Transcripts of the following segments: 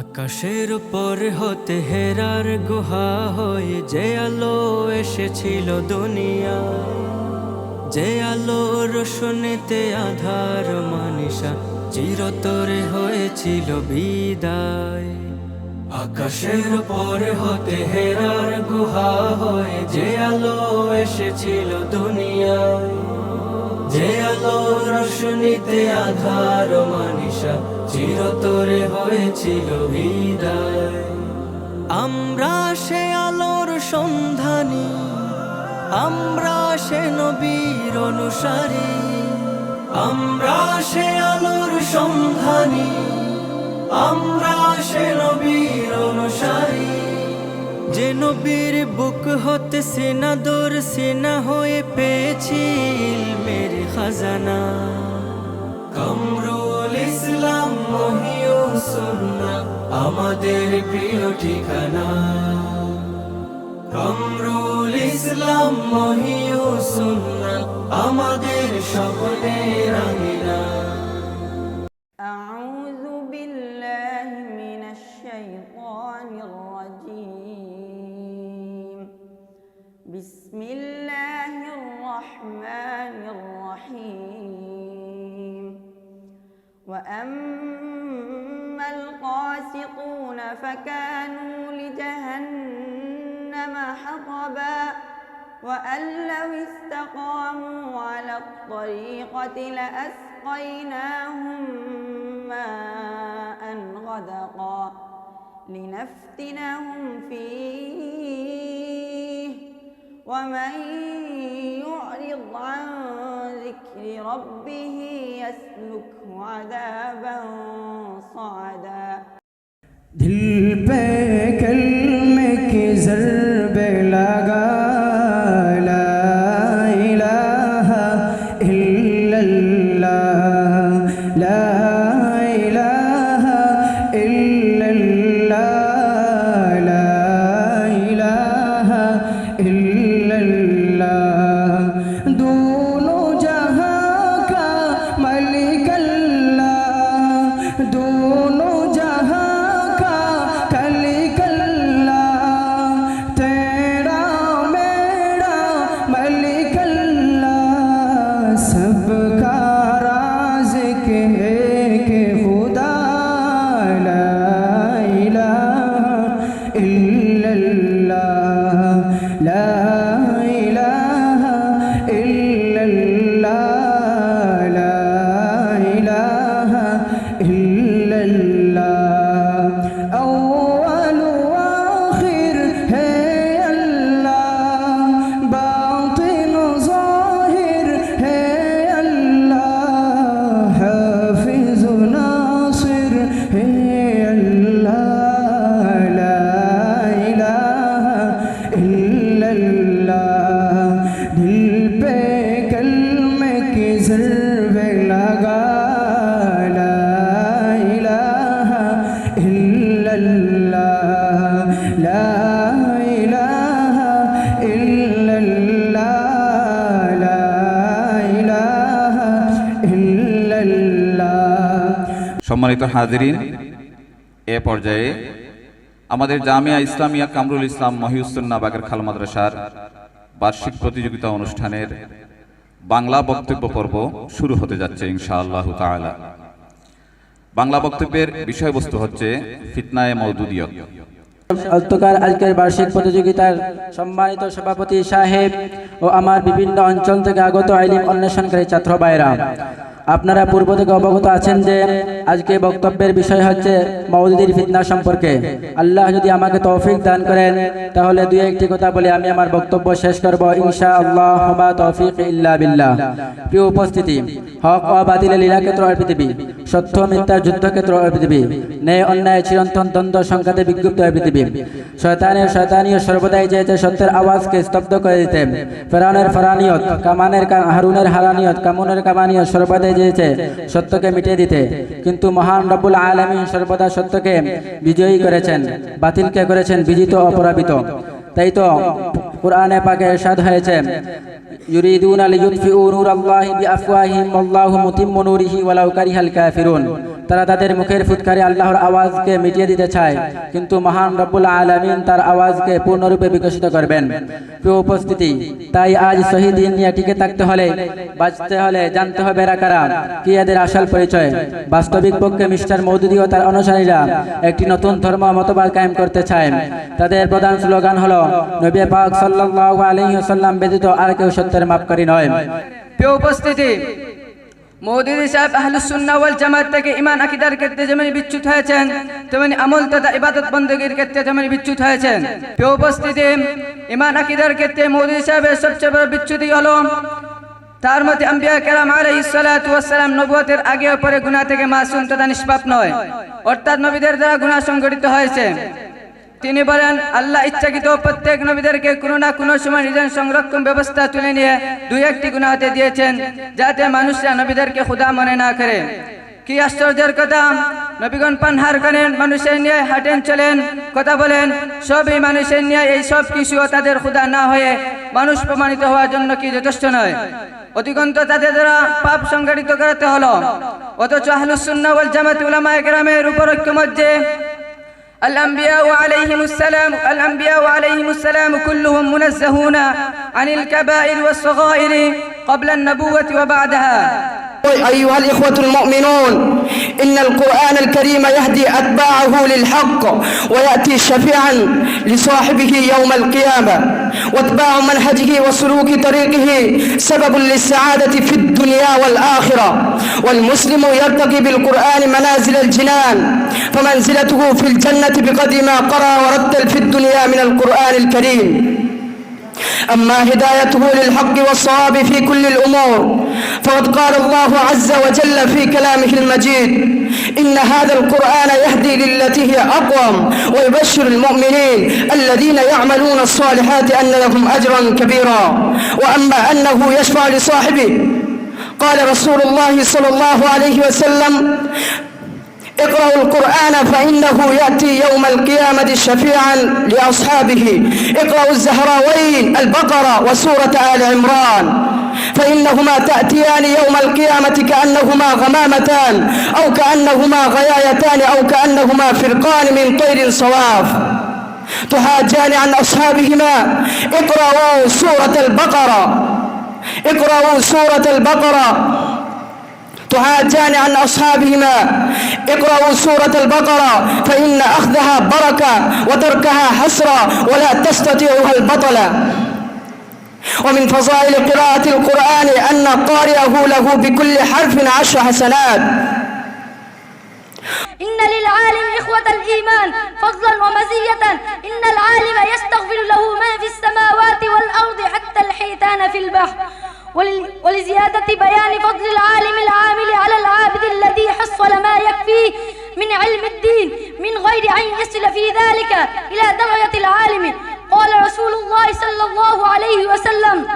আকাশের উপর হতে হেরার গুহা হয়ে যে আলো এসেছিল দুনিয়া, যে আলো রোশনীতে আধার মানিসা, চিরতরে হয়েছিল বিদায়। আকাশের উপর হতে হেরার গুহা হয়ে যে আলো এসেছিল দুনিয়ায় যে আলো রোশনীতে আধার মানিসা চিরতরে হয়েছিল বিদায়। আমরা সে আলোর সন্ধানী, আমরা সে নবীর অনুসারী, আমরা সে আলোর সন্ধানী, আমরা সে নবীর অনুসারী। যে নবীর বুক হতে সেনা দোর সেনা হয়ে পেয়েছি মেরে খাজানা। কামরুল ইসলাম সুন্না, আমাদের প্রিয় ঠিকানা। কামরুল ইসলাম মহিউ সুন্না, আমাদের সকলের আঙিনা। الرحمن الرحيم. وأما القاسطون فكانوا لجهنم حطبا وأن لو استقاموا على الطريقة لأسقيناهم ماء غدقا لنفتنهم فيه. ومن معرض عن ذكر ربه يسلكه عذابا صعدا. دل پہ मलिक अल्लाह दोनों जहां का खलिक अल्लाह तेरा मेरा मलिक अल्लाह सबका राज़िक एक खुदा ला इलाहा इल्लल्लाह সম্মানিত হাজিরিন, এ পর্যায়ে আমাদের জামিয়া ইসলামিয়া কামরুল ইসলাম মহিউসুন্না বাগের খাল মাদ্রাসার বার্ষিক প্রতিযোগিতা অনুষ্ঠানের বাংলা বক্তব্য পর্ব শুরু হতে যাচ্ছে ইনশাআল্লাহ তাআলা। বাংলা বক্তব্যের বিষয়বস্তু হচ্ছে ফিতনায়ে মওদুদিয়ত। অধ্যকার আজকের বার্ষিক প্রতিযোগিতার সম্মানিত সভাপতি সাহেব ও আমার বিভিন্ন অঞ্চল থেকে আগত আইলিম অন্বেষণকারী ছাত্র ভাইরা আপনারা পূর্ব থেকে অবগত আছেন যে আজকে বক্তব্যের বিষয় হচ্ছে মৌদুদির ফিতনা সম্পর্কে। আল্লাহ যদি আমাকে তৌফিক দান করেন, তাহলে দুই একটি কথা বলে আমি আমার বক্তব্য শেষ করব। ইনশা আল্লাহ তৌফিক ইল্লা বিল্লাহ। প্রিয় উপস্থিতি, হক ও বাতিলের লীলাক্ষেত্র আর পৃথিবী, সত্য মিথ্যার যুদ্ধক্ষেত্র আর পৃথিবী, ন্যায় অন্যায় চিরন্তন দ্বন্দ্ব সংঘাতে বিজ্ঞপ্ত হয় পৃথিবী শয়তানের শয়তানীয় সর্বদাই চেয়েছে সত্যের আওয়াজকে স্তব্ধ করে দিতে ফেরানের ফরানিয়ত, কামানের হারুনের হারানিয়ত, কামুনের কামানিয়ত, সর্বদাই চেয়েছে সত্যকে মিটিয়ে দিতে। কিন্তু মহান রব্বুল আলমী সর্বদা সত্যকে বিজয়ী করেছেন, বাতিলকে করেছেন বিজিত অপরাবিত তাই তো কোরআনে পাকে সাদ হয়েছে, ইউরিদুনা লিইউতফিউ নূরাল্লাহি বিআফওয়াহিহিম আল্লাহু মুতিম্মু নূরিহি ওয়ালাউ কারিহাল কাফিরুন। তারা তাদের মুখের ফুৎকারে আল্লাহর আওয়াজকে মিটিয়ে দিতে চায়, কিন্তু মহান রব্বুল আলমিন তার আওয়াজকে পূর্ণরূপে বিকশিত করবেন। প্রিয় উপস্থিতি, তাই আজ শহীদ দিন নিয়ে টিকে থাকতে হলে, বাঁচতে হলে জানতে হবে এরা কারা, কি এদের আসল পরিচয়। বাস্তবিক পক্ষে মিস্টার মৌদুদি ও তার অনুসারীরা একটি নতুন ধর্ম মতবাদ কায়েম করতে চায়। তাদের প্রধান স্লোগান হলো, নবী পাক সাল্লাল্লাহু আলাইহি ওয়াসাল্লাম ব্যতীত আর কেউ সত্যের মাপকারী নয়। প্রিয় উপস্থিতি মৌদুদি সাহেব আহলুসুন্না ওয়াল জামাত থেকে ইমান আকিদার ক্ষেত্রে যেমন বিচ্যুত হয়েছেন, তেমনি আমল তথা ইবাদত বন্দীর ক্ষেত্রে তেমনি বিচ্যুত হয়েছেন। প্রিয় উপস্থিতি ইমান আকিদার ক্ষেত্রে মৌদুদি সাহেবের সবচেয়ে বড় বিচ্যুতি হলো, তার মতে আম্বিয়া কেরাম ওয়াস সালাম নবুয়তের আগে পরে গুনাহ থেকে মাসুম তথা নিষ্পাপ নয়। অর্থাৎ নবীদের দ্বারা গুনাহ সংঘটিত হয়েছে। তিনি বলেন, আল্লাহ ইচ্ছাকৃত প্রত্যেক নবীদেরকে কোনো না কোনো সময় নিজের সংরক্ষণ ব্যবস্থা তুলে নিয়ে দুই একটি গুণা দিয়েছেন, যাতে মানুষরা নবীদেরকে খুদা মনে না করে। কি আশ্চর্যের কথা, নবীগণ পানহার করেন, মানুষের নিয়ে হাঁটেন, চলেন, কথা বলেন, সবই মানুষের নিয়ে এই সব কিছুও তাদের খুদা না হয়ে মানুষ প্রমাণিত হওয়ার জন্য কি যথেষ্ট নয়? অধিকন্ত তাদের দ্বারা পাপ সংগঠিত করাতে হলো। অথচ আহলুসুন্না ওয়াল জামাত উলামা একরামের উপর ঐক্যমধ্যে الأنبياء عليهم السلام الأنبياء عليهم السلام كلهم منزهون عن الكبائر والصغائر قبل النبوة وبعدها. أيها الإخوة المؤمنون إن القرآن الكريم يهدي أتباعه للحق ويأتي شفيعا لصاحبه يوم القيامة. واتباع منهجه وسلوك طريقه سبب للسعادة في الدنيا والآخرة. والمسلم يرتقي بالقرآن منازل الجنان فمنزلته في الجنة بقدر ما قرأ ورتل في الدنيا من القرآن الكريم. أما هدايته للحق والصواب في كل الأمور فقد قال الله عز وجل في كلامه المجيد إن هذا القرآن يهدي للتي هي أقوم ويبشر المؤمنين الذين يعملون الصالحات أن لهم أجرا كبيرا. وأما أنه يشفع لصاحبه قال رسول الله صلى الله عليه وسلم اقرأوا القرآن فإنه يأتي يوم القيامة شفيعا لأصحابه. اقرأوا الزهراوين البقرة وسورة آل عمران. فإنهما تأتيان يوم القيامة كأنهما غمامتان أو كأنهما غيايتان أو كأنهما فرقان من طير صواف. تحاجان عن أصحابهما. اقرأوا سورة البقرة. اقرأوا سورة البقرة. تحاجان عن أصحابهما. اقرأوا سورة البقرة فإن أخذها بركة وتركها حسرة ولا تستطيعها البطلة. ومن فضائل قراءة القرآن أن قارئه له بكل حرف عشر حسنات. إن للعالم إخوة الإيمان فضلا ومزية. إن العالم يستغفر له ما في السماوات والأرض حتى الحيتان في البحر. ولزيادة بيان فضل العالم العامل على العابد الذي حصل ما يكفيه من علم الدين من غير أن يصل في ذلك إلى درجة العالم. قال رسول الله صلى الله عليه وسلم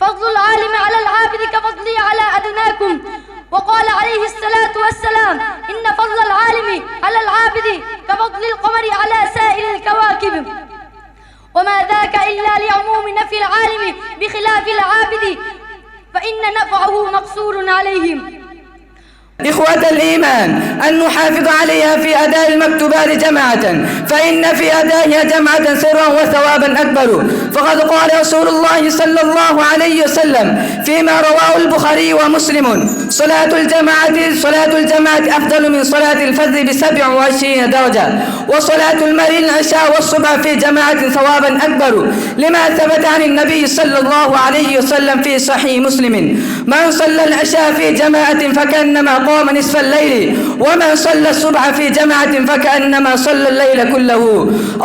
فضل العالم على العابد كفضلي على أدناكم. وقال عليه الصلاة والسلام إن فضل العالم على العابد كفضل القمر على سائر الكواكب. وما ذاك إلا لعموم نفي العالم بخلاف العابد فإن نفعه مقصور عليهم. إخوة الإيمان أن نحافظ عليها في أداء المكتوبات جماعة فإن في أدائها جماعة سرا وثوابا أكبر. فقد قال رسول الله صلى الله عليه وسلم فيما رواه البخاري ومسلم صلاة الجماعة صلاة الجماعة أفضل من صلاة الفجر بسبع وعشرين درجة وصلاة المرء العشاء والصبح في جماعة ثوابا أكبر لما ثبت عن النبي صلى الله عليه وسلم في صحيح مسلم من صلى العشاء في جماعة فكأنما قام نصف الليل ومن صلى الصبح في جماعة فكأنما صلى الليل كله.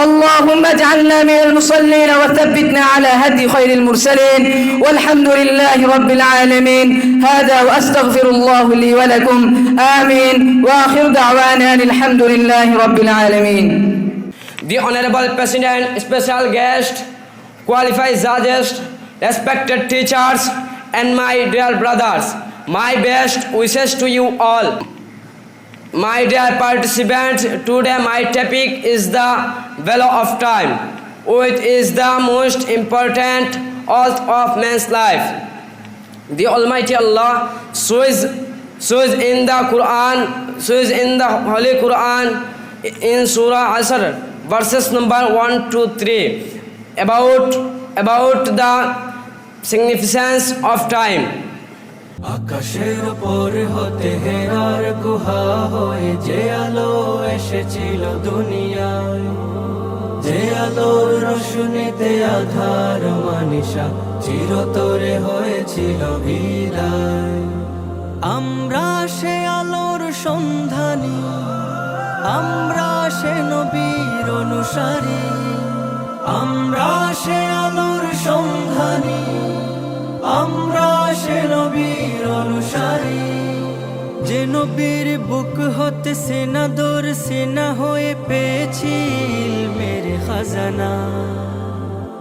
اللهم اجعلنا من المصلين وثبتنا على هدي خير المرسلين. والحمد لله رب العالمين. هذا وأستغفر الله لي ولكم. آمين. وآخر دعوانا الحمد لله رب العالمين. The Honorable President, special guest, qualified judges, respected teachers, and my dear brothers, my best wishes to you all. My dear participants, today my topic is the value of time, which is the most important of of man's life. The Almighty Allah says, so is in the Quran, so is in the Holy Quran in Surah Asr, verses number 1 to 3 about about the significance of time. আকাশের উপর হতে হেরার গুহা হয়ে যে আলো এসেছিল দুনিয়ায়, যে আলোর রোশনীতে আধার মানিসা চিরতরে হয়েছিল বিদায়। আমরা সে আলোর সন্ধানী, আমরা সে নবীর অনুসারী, আমরা সে আলোর সন্ধানী। আমরা সে নবীর অনুসারী। যে নবীর বুক হতে সেনা দোর, সেনা হয়ে পেয়েছি মেরে খাজানা।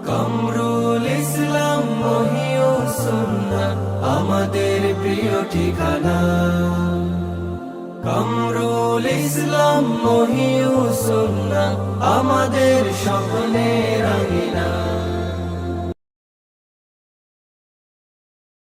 কামরুল ইসলাম মহিও সুন্না, আমাদের প্রিয় ঠিকানা। কামরুল ইসলাম মহিও সুন্না, আমাদের সকলের